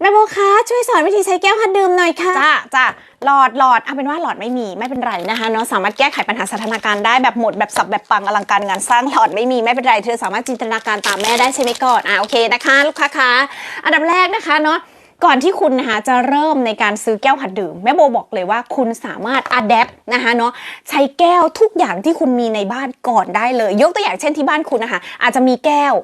แม่โบคะช่วยสอนวิธีใช้แก้วหัดดื่มหน่อยค่ะจ้าจ้าหลอดหลอดเอาเป็นว่าหลอดไม่มีไม่เป็นไรนะคะเนาะสามารถแก้ไขปัญหาสถานการณ์ได้แบบหมดแบบสับแบบปังอลังการงานสร้างหลอดไม่มีไม่เป็นไรเธอสามารถจินตนาการตามแม่ได้ใช่ไหมก่อนอะโอเคนะคะลูกค้าคะอันดับแรกนะคะเนาะก่อนที่คุณนะคะจะเริ่มในการซื้อแก้วหัดดื่มแม่โบบอกเลยว่าคุณสามารถอัดแอปนะคะเนาะใช้แก้วทุกอย่างที่คุณมีในบ้านก่อนได้เลย ยกตัวอย่างเช่นที่บ้านคุณนะคะอาจจะมีแก้ว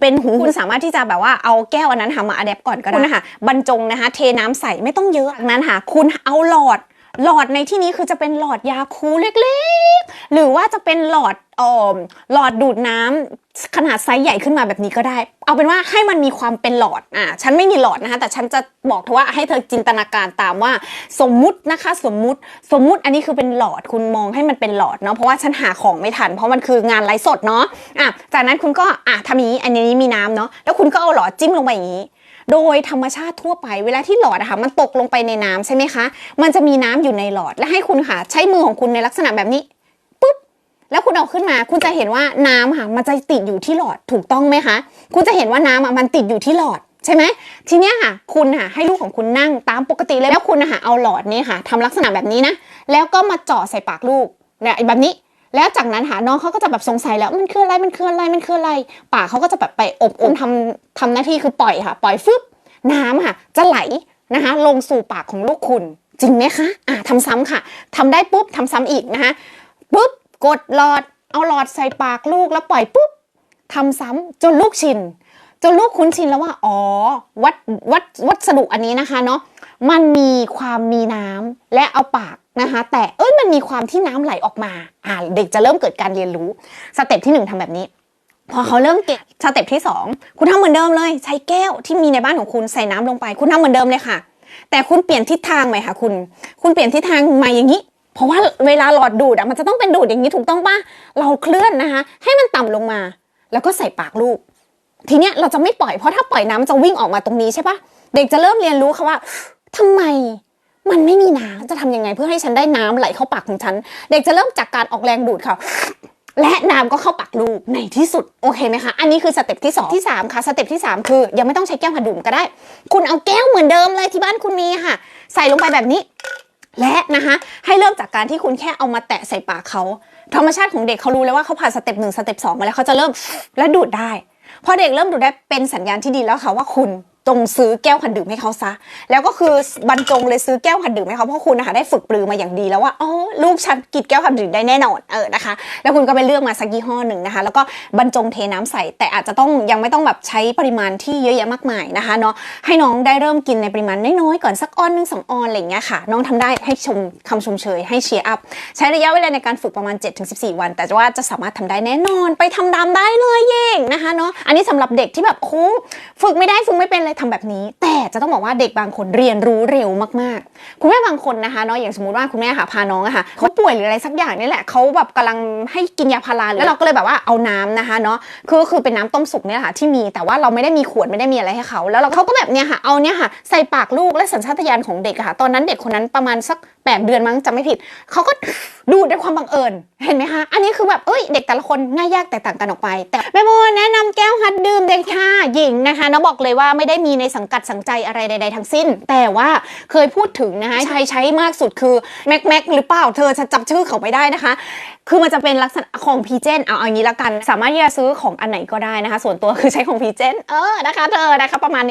เป็นหูคุณสามารถที่จะแบบว่าเอาแก้วอันนั้นค่ะมาอัดแอปก่อนก็ได้นะคะบรรจงนะคะเทน้ำใส่ไม่ต้องเยอะจากนั้นค่ะคุณเอาหลอด หลอดในที่นี้คือจะเป็นหลอดยาคูลเล็กๆ หรือว่าจะเป็นหลอดเอ่อหลอดดูดน้ำขนาดไซส์ใหญ่ขึ้นมาแบบนี้ก็ได้ เอาเป็นว่าให้มันมีความเป็นหลอดอะฉันไม่มีหลอดนะคะแต่ฉันจะบอกเธอว่าให้เธอจินตนาการตามว่า สมมุตินะคะสมมุติสมมุติอันนี้คือเป็นหลอดคุณมองให้มันเป็นหลอดเนาะเพราะว่าฉันหาของไม่ทัน เพราะมันคืองานไลฟ์สดเนาะอะจากนั้นคุณก็อะทำอย่างนี้อันนี้มีน้ำเนาะแล้วคุณก็เอาหลอดจิ้มลงไปอย่างนี้ โดยธรรมชาติทั่วไปเวลาที่หลอดอะค่ะมันตกลงไปในน้ำใช่ไหมคะ มันจะมีน้ำอยู่ในหลอดและให้คุณค่ะใช้มือของคุณในลักษณะแบบนี้ปุ๊บแล้วคุณเอาขึ้นมา คุณจะเห็นว่าน้ำค่ะมันจะติดอยู่ที่หลอดถูกต้องไหมคะ คุณจะเห็นว่าน้ำอะมันติดอยู่ที่หลอดใช่ไหมทีเนี้ยค่ะ คุณค่ะให้ลูกของคุณนั่งตามปกติเลยแล้วคุณนะคะเอาหลอดนี้ค่ะทำลักษณะแบบนี้นะแล้วก็มาเจาะใส่ปากลูกเนี่ยแบบนี้ แล้วจากนั้นหาน้องเขาก็จะแบบสงสัยแล้วมันคืออะไรมันคืออะไรมันคืออะไรปากเขาก็จะแบบไปอบอมทำทำหน้าที่คือปล่อยค่ะ ปล่อยฟึบน้ำค่ะ จะไหลนะคะลงสู่ปากของลูกคุณ จริงไหมคะอะทำซ้ำค่ะทำได้ปุ๊บทำซ้ำอีกนะคะปุ๊บกดหลอดเอาหลอดใส่ปากลูกแล้วปล่อยปุ๊บทำซ้ำจนลูกชินจนลูกคุ้นชินแล้วว่า อ๋อ วัดวัดวัสดุอันนี้นะคะเนาะ มันมีความมีน้ำและเอาปาก นะคะแต่เอ้ยมันมีความที่น้ำไหลออกมาอ่าเด็กจะเริ่มเกิดการเรียนรู้สเต็ปที่หนึ่งทำแบบนี้ พอเขาเริ่มเก็บสเต็ปที่สองคุณทำเหมือนเดิมเลย ใช้แก้วที่มีในบ้านของคุณใส่น้ำลงไป คุณทำเหมือนเดิมเลยค่ะ แต่คุณเปลี่ยนทิศทางใหมคะคุณ คุณเปลี่ยนทิศทางใหม่อย่างนี้เพราะว่าเวลาหลอดดูดอะมันจะต้องเป็นดูดอย่างนี้ถูกต้องปะเราเคลื่อนนะคะให้มันต่ำลงมา แล้วก็ใส่ปากลูก ทีเนี้ยเราจะไม่ปล่อยเพราะถ้าปล่อยน้ำมันจะวิ่งออกมาตรงนี้ใช่ปะเด็กจะเริ่มเรียนรู้ค่ะว่าทำไม มันไม่มีน้ำจะทำยังไงเพื่อให้ฉันได้น้ำไหลเข้าปากของฉัน เด็กจะเริ่มจากการออกแรงดูดค่ะ และน้ำก็เข้าปากลูกในที่สุดโอเคไหมคะอันนี้คือสเต็ปที่สองที่สามค่ะสเต็ปที่สามคือ ยังไม่ต้องใช้แก้วหัดดื่มก็ได้ คุณเอาแก้วเหมือนเดิมเลยที่บ้านคุณมีค่ะ ใส่ลงไปแบบนี้ และนะคะ ให้เริ่มจากการที่คุณแค่เอามาแตะใส่ปากเขาธรรมชาติของเด็กเขารู้แล้วว่าเขาผ่านสเต็ปหนึ่งสเต็ปสองมาแล้วเขาจะเริ่มและดูดได้พอเด็กเริ่มดูดได้เป็นสัญญาณที่ดีแล้วค่ะว่าคุณ จงซื้อแก้วขันดื่มให้เขาซะ แล้วก็คือบรรจงเลยซื้อแก้วขันดื่มให้เขาเพราะคุณนะคะได้ฝึกปรือมาอย่างดีแล้วว่าอ๋อลูกฉันกินแก้วขันดื่มได้แน่นอนเออนะคะ แล้วคุณก็ไปเลือกมาสักยี่ห้อหนึ่งนะคะ แล้วก็บรรจงเทน้ำใส่ แต่อาจจะต้องยังไม่ต้องแบบใช้ปริมาณที่เยอะแยะมากมายนะคะเนาะให้น้องได้เริ่มกินในปริมาณน้อยๆก่อนสักออนหนึ่งสองออนอะไรอย่างเงี้ยค่ะน้องทำได้ให้ชมคำชมเชยให้เชียร์อัพใช้ระยะเวลาในการฝึกประมาณ 7-14 วัน แต่ว่าจะสามารถทำได้แน่นอน ไปทำตามได้เลยเย่งนะคะเนาะอันนี้สำหรับเด็กที่แบบโอ้ฝึกไม่ได้ฝึกไม่เป็นเลยทำแบบนี้ แต่จะต้องบอกว่าเด็กบางคนเรียนรู้เร็วมากๆ คุณแม่บางคนนะคะเนาะอย่างสมมติว่าคุณแม่ค่ะพาน้องอะค่ะเขาป่วยหรืออะไรสักอย่างนี่แหละเขาแบบกำลังให้กินยาพาราแล้วเราก็เลยแบบว่าเอาน้ำนะคะเนาะคือคือเป็นน้ำต้มสุกเนี่ยแหละค่ะที่มีแต่ว่าเราไม่ได้มีขวดไม่ได้มีอะไรให้เขาแล้วเราเขาก็แบบเนี้ยค่ะเอาเนี่ยค่ะใส่ปากลูกและสัญชาตญาณของเด็กค่ะตอนนั้นเด็กคนนั้นประมาณสักแปดเดือนมั้งจำไม่ผิดเขาก็ดูดด้วยความบังเอิญเห็นไหมคะอันนี้คือแบบเอ้ยเด็กแต่ละคนง่ายยากแตกต่างกันออกไป แต่แม่โมแนะนำแก้วฮัดดื่มเด็กค่ะหญิงนะคะน้องบอกเลยว่าไม่ได้มีในสังกัดสังใจอะไรใด ๆ ทั้งสิ้น แต่ว่าเคยพูดถึงนะคะใช้ใช้มากสุดคือแม็กแม็กหรือเปล่าเธอจะจับชื่อเขาไม่ได้นะคะ คือมันจะเป็นลักษณะของพีเจนเอาอย่างนี้ละกัน สามารถที่จะซื้อของอันไหนก็ได้นะคะ ส่วนตัวคือใช้ของพีเจนเออนะคะเธอนะคะประมาณนี้